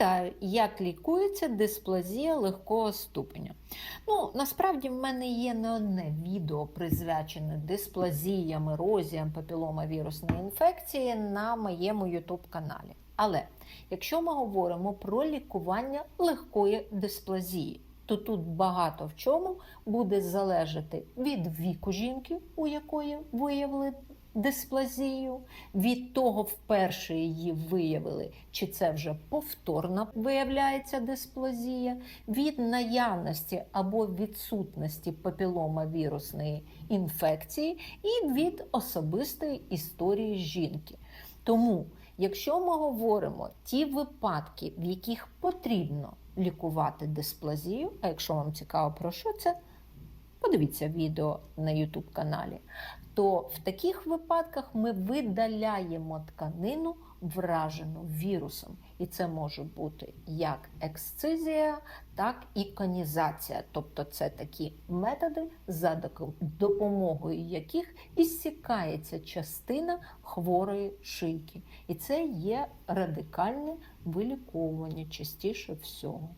Вітаю! Як лікується дисплазія легкого ступеня? Ну, насправді в мене є не одне відео, присвячене дисплазіям, ерозіям, папіломавірусної інфекції на моєму YouTube каналі. Але якщо ми говоримо про лікування легкої дисплазії, то тут багато в чому буде залежати від віку жінки, у якої виявили дисплазію, від того, вперше її виявили, чи це вже повторно виявляється дисплазія, від наявності або відсутності папіломавірусної інфекції і від особистої історії жінки. Тому, якщо ми говоримо ті випадки, в яких потрібно лікувати дисплазію, а якщо вам цікаво про що це, подивіться відео на YouTube каналі, то в таких випадках ми видаляємо тканину, вражену вірусом. І це може бути як ексцизія, так і конізація. Тобто це такі методи, за допомогою яких ісікається частина хворої шийки. І це є радикальне виліковування частіше всього.